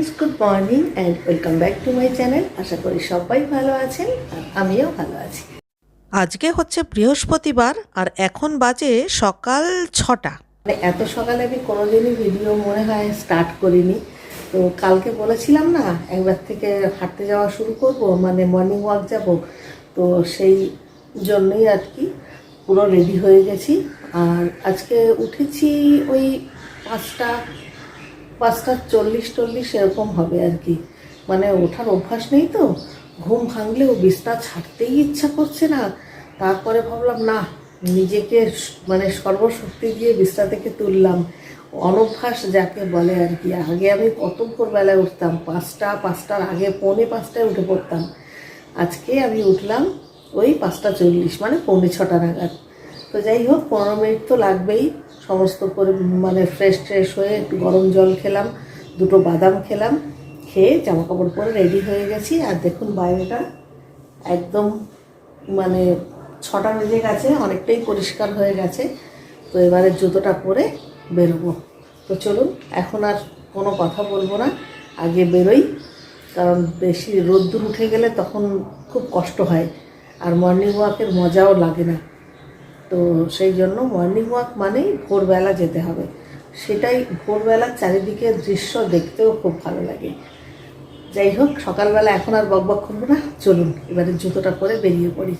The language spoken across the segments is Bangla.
Friends good morning and welcome back to my channel আশা করি সবাই ভালো আছেন আর আমিও ভালো আছি। আজকে হচ্ছে বৃহস্পতিবার আর এখন বাজে সকাল ছটা। মানে এত সকালে আমি কোনোদিনই ভিডিও মনে হয় স্টার্ট করিনি। তো কালকে বলেছিলাম না একবার থেকে হাঁটতে যাওয়া শুরু করব মানে মর্নিং ওয়াক যাব। তো সেই জন্যই আর কি পুরো রেডি হয়ে গেছি। আর আজকে উঠেছি ওই পাঁচটা পাঁচটা চল্লিশ চল্লিশ এরকম হবে আর কি। মানে ওঠার অভ্যাস নেই তো। ঘুম ভাঙলেও বিছনা ছাড়তেই ইচ্ছা করছে না। তারপরে ভাবলাম, না, নিজেকে মানে সর্বশক্তি দিয়ে বিছনা থেকে তুললাম। অনভ্যাস যাকে বলে আর কি। আগে আমি কত ভোরবেলায় উঠতাম? পাঁচটা, পাঁচটার আগে পৌনে পাঁচটায় উঠে পড়তাম। আজকে আমি উঠলাম ওই পাঁচটা চল্লিশ মানে পৌনে ছটা নাগাদ। তো যাই হোক, পনেরো মিনিট তো লাগবেই। সমস্ত করে মানে ফ্রেশ ট্রেশ হয়ে একটু গরম জল খেলাম, দুটো বাদাম খেলাম, খেয়ে জামা কাপড় পরে রেডি হয়ে গেছি। আর দেখুন বাইরেটা একদম মানে ছটা বেজে গেছে, অনেকটাই পরিষ্কার হয়ে গেছে। তো এবারে জুতোটা পরে বেরোবো। তো চলুন, এখন আর কোনো কথা বলব না, আগে বেরোই। কারণ বেশি রোদ্দুর উঠে গেলে তখন খুব কষ্ট হয়, আর মর্নিং ওয়াকের মজাও লাগে না। তো সেই জন্য মর্নিং ওয়াক মানেই ভোরবেলা যেতে হবে। সেটাই ভোরবেলা চারিদিকের দৃশ্য দেখতেও খুব ভালো লাগে। যাই হোক, সকালবেলা এখন আর বক বক করব না। চলুন, এবারে জুতোটা পরে বেরিয়ে পড়ি।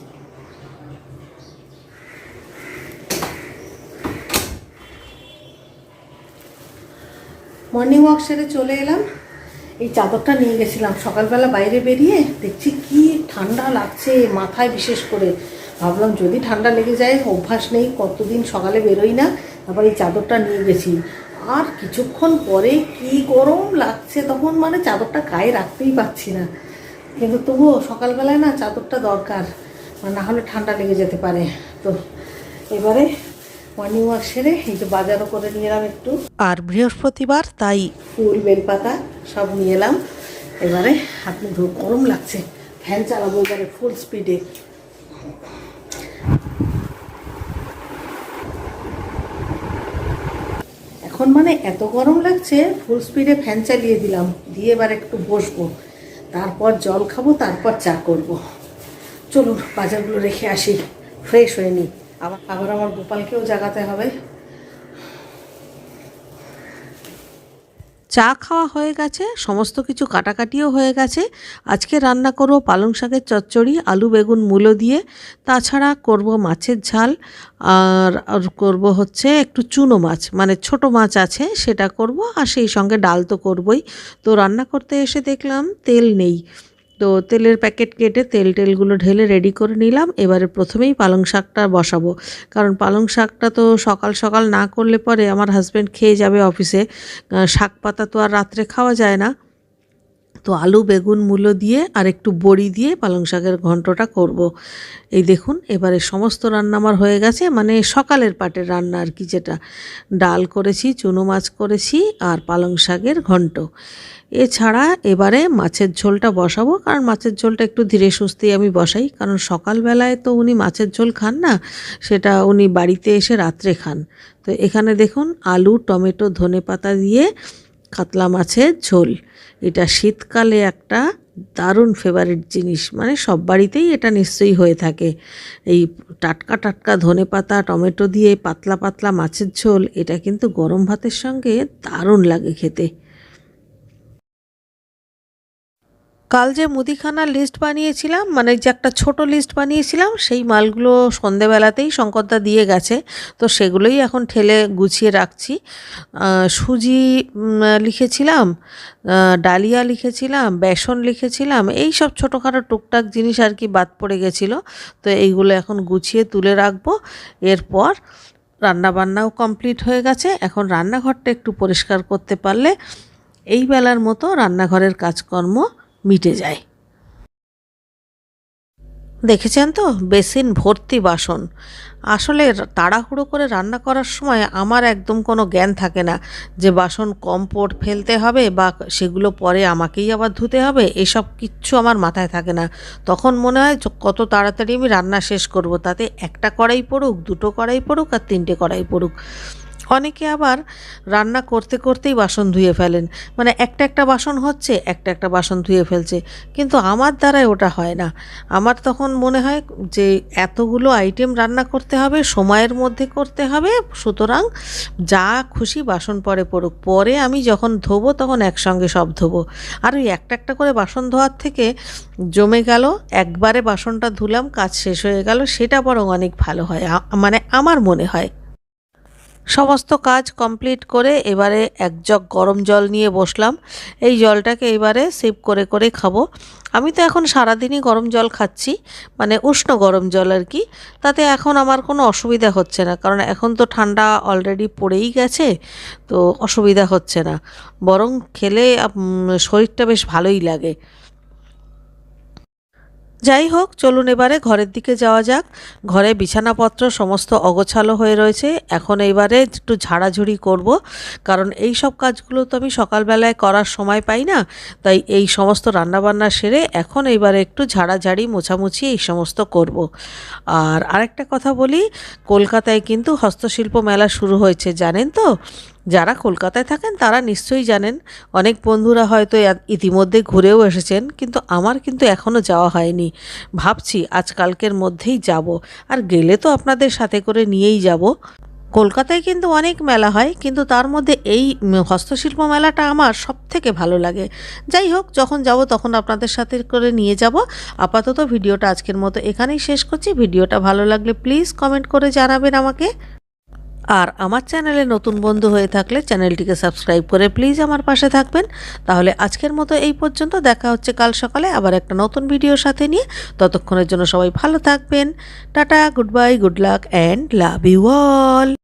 মর্নিং ওয়াক সেরে চলে এলাম। এই চাদরটা নিয়ে গেছিলাম। সকালবেলা বাইরে বেরিয়ে দেখছি কি ঠান্ডা লাগছে মাথায় বিশেষ করে। ভাবলাম যদি ঠান্ডা লেগে যায় অভ্যাস নেই কতদিন সকালে বেরোই না তারপর এই চাদরটা নিয়ে গেছি। আর কিছুক্ষণ পরে কি গরম লাগছে তখন মানে চাদরটা গায়ে রাখতেই পারছি না। কিন্তু তবুও সকালবেলায় না চাদরটা দরকার মানে না হলে ঠান্ডা লেগে যেতে পারে। তো এবারে মর্নিং ওয়াক সেরে এই যে বাজারও করে নিয়ে এলাম একটু। আর বৃহস্পতিবার তাই ফুল বেলপাতা সব নিয়ে এলাম। এবারে আপনি গরম লাগছে। ফ্যান চালাবো এবারে ফুল স্পিডে এখন মানে এত গরম লাগছে ফুল স্পিডে ফ্যান চালিয়ে দিলাম। দিয়ে এবার একটু বসবো। তারপর জল খাব, তারপর চা করব। চলুন, বাজারগুলো রেখে আসি। ফ্রেশ হয়ে নিই আবার আবার আমার গোপালকেও জাগাতে হবে। চা খাওয়া হয়ে গেছে, সমস্ত কিছু কাটাকাটিও হয়ে গেছে। আজকে রান্না করব পালং শাকের চচ্চড়ি, আলু বেগুন মূলো দিয়ে। তাছাড়া করব মাছের ঝাল, আর করব হচ্ছে একটু চুনো মাছ মানে ছোট মাছ আছে সেটা করব, আর সেই সঙ্গে ডাল তো করবই। তো রান্না করতে এসে দেখলাম তেল নেই। তো তেলের প্যাকেট কেটে তেল টেলগুলো ঢেলে রেডি করে নিলাম। এবারে প্রথমেই পালং শাকটা বসাবো। কারণ পালং শাকটা তো সকাল সকাল না করলে পরে আমার হাজব্যান্ড খেয়ে যাবে অফিসে শাক পাতা তো আর রাত্রে খাওয়া যায় না। তো আলু, বেগুন, মূলো দিয়ে আর একটু বড়ি দিয়ে পালং শাকের ঘন্টটা করব। এই দেখুন, এবারে সমস্ত রান্না আমার হয়ে গেছে মানে সকালের পাটের রান্না আর কি যেটা। ডাল করেছি, চুনো মাছ করেছি আর পালং শাকের ঘন্ট। এছাড়া এবারে মাছের ঝোলটা বসাবো, কারণ মাছের ঝোলটা একটু ধীরে সুস্থেই আমি বসাই, কারণ সকালবেলায় তো উনি মাছের ঝোল খান না, সেটা উনি বাড়িতে এসে রাত্রে খান। তো এখানে দেখুন, আলু, টমেটো ধনে পাতা দিয়ে কাতলা মাছের ঝোল। এটা শীতকালে একটা দারুণ ফেভারিট জিনিস। মানে সব বাড়িতেই এটা নিশ্চয়ই হয়ে থাকে। এই টাটকা টাটকা ধনে পাতা, টমেটো দিয়ে পাতলা পাতলা মাছের ঝোল, এটা কিন্তু গরম ভাতের সঙ্গে দারুণ লাগে খেতে। কাল যে মুদিখানার লিস্ট বানিয়েছিলাম মানে যে একটা ছোট লিস্ট বানিয়েছিলাম, সেই মালগুলো সন্ধেবেলাতেই শঙ্করদা দিয়ে গেছে। তো সেগুলোই এখন ঠেলে গুছিয়ে রাখছি। সুজি লিখেছিলাম ডালিয়া লিখেছিলাম, বেসন লিখেছিলাম, এই সব ছোটোখাটো টুকটাক জিনিস আর কি বাদ পড়ে গেছিল। তো এইগুলো এখন গুছিয়ে তুলে রাখব। এরপর রান্না বান্নাও কমপ্লিট হয়ে গেছে। এখন রান্নাঘরটা একটু পরিষ্কার করতে পারলে এই বেলার মতো রান্নাঘরের কাজকর্ম মিটে যায়। দেখেছেন তো? বেসিন ভর্তি বাসন। আসলে তাড়াহুড়ো করে রান্না করার সময় আমার একদম কোনো জ্ঞান থাকে না যে বাসন কম পড় ফেলতে হবে বা সেগুলো পরে আমাকেই আবার ধুতে হবে। এসব কিচ্ছু আমার মাথায় থাকে না। তখন মনে হয় কত তাড়াতাড়ি আমি রান্না শেষ করব। তাতে একটা কড়াই পড়ুক, দুটো কড়াই পড়ুক আর তিনটে কড়াই পড়ুক। অনেকে আবার রান্না করতে করতেই বাসন ধুয়ে ফেলেন। মানে একটা একটা বাসন হচ্ছে, একটা একটা বাসন ধুয়ে ফেলছে। কিন্তু আমার দ্বারাই ওটা হয় না। আমার তখন মনে হয় যে এতগুলো আইটেম রান্না করতে হবে, সময়ের মধ্যে করতে হবে, সুতরাং যা খুশি বাসন পরে পড়ুক। পরে আমি যখন ধোবো তখন একসঙ্গে সব ধোবো। আর ওই একটা একটা করে বাসন ধোয়ার থেকে জমে গেল, একবারে বাসনটা ধুলাম, কাজ শেষ হয়ে গেল, সেটা বরং অনেক ভালো হয় মানে আমার মনে হয়। সমস্ত কাজ কমপ্লিট করে এবারে এক জগ গরম জল নিয়ে বসলাম। এই জলটাকে এবারে সিপ করে করে খাব। আমি তো এখন সারাদিনই গরম জল খাচ্ছি মানে উষ্ণ গরম জল আর কি। তাতে এখন আমার কোনো অসুবিধা হচ্ছে না, কারণ এখন তো ঠান্ডা অলরেডি পড়েই গেছে, তো অসুবিধা হচ্ছে না। বরং খেলে শরীরটা বেশ ভালোই লাগে। যাই হোক, চলুন এবারে ঘরের দিকে যাওয়া যাক। ঘরে বিছানাপত্র সমস্ত অগোছালো হয়ে রয়েছে। এখন এইবারে একটু ঝাড়াঝুড়ি করব, কারণ এই সব কাজগুলো তো আমি সকালবেলায় করার সময় পাই না, তাই এই সমস্ত রান্নাবান্না সেরে এখন এইবারে একটু ঝাড়াঝাড়ি, মোছামুছি এই সমস্ত করব। আর আরেকটা কথা বলি, কলকাতায় কিন্তু হস্তশিল্প মেলা শুরু হয়েছে, জানেন তো? যারা কলকাতায় থাকেন, তারা নিশ্চয়ই জানেন। অনেক বন্ধুরা হয়তো ইতিমধ্যে ঘুরেও এসেছেন, কিন্তু আমার কিন্তু এখনও যাওয়া হয়নি। ভাবছি আজকালকের মধ্যেই যাব। আর গেলে তো আপনাদের সাথে করে নিয়েই যাব। কলকাতায় কিন্তু অনেক মেলা হয়, কিন্তু তার মধ্যে এই হস্তশিল্প মেলাটা আমার সব থেকে ভালো লাগে। যাই হোক, যখন যাব তখন আপনাদের সাথে করে নিয়ে যাব। আপাতত ভিডিওটা আজকের মতো এখানেই শেষ করছি। ভিডিওটা ভালো লাগলে প্লিজ কমেন্ট করে জানাবেন আমাকে। আর আমার চ্যানেলে নতুন বন্ধু হয়ে থাকলে চ্যানেলটিকে সাবস্ক্রাইব করে প্লিজ আমার পাশে থাকবেন। তাহলে আজকের মতো এই পর্যন্ত দেখা হচ্ছে কাল সকালে আবার একটা নতুন ভিডিও সাথে নিয়ে। ততক্ষণের জন্য সবাই ভালো থাকবেন। Tata, good bye, good luck, and love you all.